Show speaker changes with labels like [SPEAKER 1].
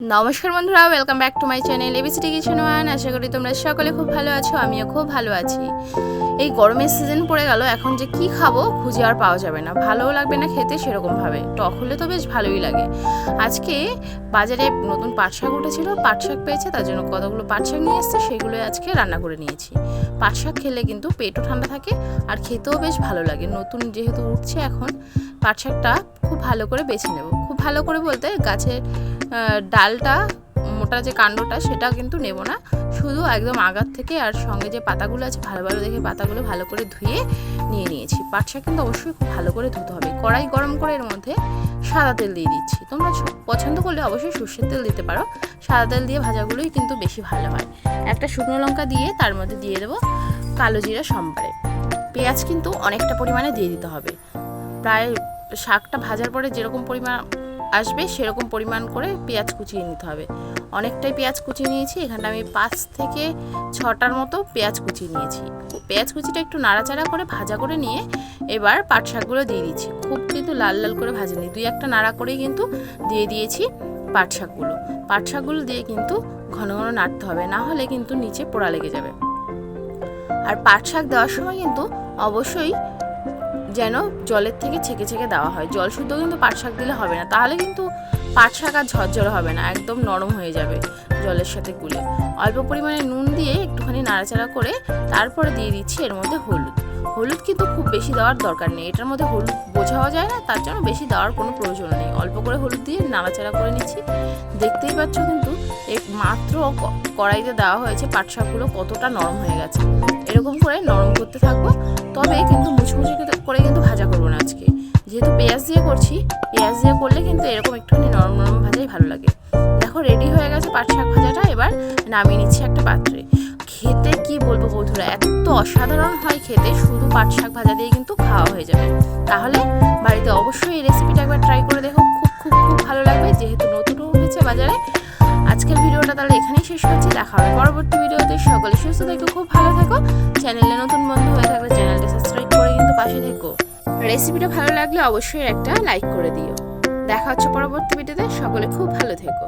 [SPEAKER 1] নমস্কার বন্ধুরা welcome back to my channel ABCD kitchen one আশা করি তোমরা সকলে খুব ভালো আছো, আমিও খুব ভালো আছি। এই গরমের সিজন পড়ে গেল, এখন যে কি খাব খুঁজে আর পাওয়া যাবে না। ভালোও লাগবে না খেতে সেরকমভাবে, টক হলে তো বেশ ভালোই লাগে। আজকে বাজারে নতুন পাট শাক উঠেছিল, পাট শাক পেয়েছে, তার জন্য কতগুলো পাট শাক নিয়ে এসছে সেগুলো আজকে রান্না করে নিয়েছি। পাট শাক খেলে কিন্তু পেটও ঠান্ডা থাকে আর খেতেও বেশ ভালো লাগে। নতুন যেহেতু উঠছে, এখন পাট শাকটা খুব ভালো করে বেছে নেব। খুব ভালো করে বলতে গাছের ডালটা, মোটা যে কাণ্ডটা, সেটা কিন্তু নেব না। শুধু একদম আগার থেকে আর সঙ্গে যে পাতাগুলো আছে, ভালো ভালো দেখে পাতাগুলো ভালো করে ধুয়ে নিয়ে নিয়েছি। পাট শাক কিন্তু অবশ্যই খুব ভালো করে ধুতে হবে। কড়াই, গরম করে এর মধ্যে সাদা তেল দিয়ে দিচ্ছি। তোমরা পছন্দ করলে অবশ্যই সর্ষের তেল দিতে পারো। সাদা তেল দিয়ে ভাজাগুলোই কিন্তু বেশি ভালো হয়। একটা শুকনো লঙ্কা দিয়ে তার মধ্যে দিয়ে দেবো কালো জিরা সম্বারে। পেঁয়াজ কিন্তু অনেকটা পরিমাণে দিয়ে দিতে হবে। প্রায় শাকটা ভাজার পরে যেরকম পরিমাণ আসবে, সেরকম পরিমাণ করে পেঁয়াজ কুচিয়ে নিতে হবে। অনেকটাই পেঁয়াজ কুচিয়ে নিয়েছি এখানটা আমি পাঁচ থেকে ছটার মতো পেঁয়াজ কুচিয়ে নিয়েছি। পেঁয়াজ কুচিটা একটু নাড়াচাড়া করে ভাজা করে নিয়ে এবার পাট শাকগুলো দিয়ে দিচ্ছি। খুব কিন্তু লাল লাল করে ভাজিনি দুই একটা নাড়া করেই কিন্তু দিয়ে দিয়েছি পাট শাকগুলো। পাট শাকগুলো দিয়ে কিন্তু ঘন ঘন নাড়তে হবে, না হলে কিন্তু নিচে পোড়া লেগে যাবে। আর পাট শাক দেওয়ার সময় কিন্তু অবশ্যই যেন জলের থেকে ছেঁকে ছেঁকে দেওয়া হয়। জল শুদ্ধ কিন্তু পাট শাক দিলে হবে না। তাহলে কিন্তু পাট শাক আর ঝরঝরে হবে না, একদম নরম হয়ে যাবে জলের সাথে গুলে। অল্প পরিমাণে নুন দিয়ে একটুখানি নাড়াচাড়া করে তারপরে দিয়ে দিচ্ছি এর মধ্যে হলুদ। হলুদ কিন্তু খুব বেশি দেওয়ার দরকার নেই। এটার মধ্যে হলুদ বোঝাও যায় না, তার জন্য বেশি দেওয়ার কোনো প্রয়োজন নেই। অল্প করে হলুদ দিয়ে নাড়াচাড়া করে নিচ্ছি। দেখতেই পাচ্ছ কিন্তু এক মাত্র কড়াইতে দেওয়া হয়েছে পাট শাকগুলো কতটা নরম হয়ে গেছে। এরকম করে নরম করতে থাকব, তবে কিন্তু মুচমুচে কিন্তু করছি, পেঁয়াজ দিয়ে করলে কিন্তু এরকম একটুখানি নরম নরম ভাজাই ভালো লাগে। দেখো রেডি হয়ে গেছে পাট শাক ভাজাটা, এবার নামিয়ে নিচ্ছি একটা পাত্রে। খেতে কি বলব বন্ধুরা, এত অসাধারণ হয় খেতে, শুধু পাট শাক ভাজা দিয়ে কিন্তু খাওয়া হয়ে যাবে। তাহলে বাড়িতে অবশ্যই এই রেসিপিটা একবার ট্রাই করে দেখো, খুব খুব খুব ভালো লাগবে, যেহেতু নতুন উঠেছে বাজারে। আজকের ভিডিওটা তাহলে এখানেই শেষ করছি, দেখা হবে পরবর্তী ভিডিওতে, সকলে সুস্থ থেকো, খুব ভালো থেকো। চ্যানেলে নতুন বন্ধু হয়ে থাকলে চ্যানেলটা সাবস্ক্রাইব করে কিন্তু পাশে থেকো। রেসিপিটা ভালো লাগলে অবশ্যই একটা লাইক করে দিও। দেখা হচ্ছে পরবর্তী ভিডিওতে সকলে খুব ভালো থেকো।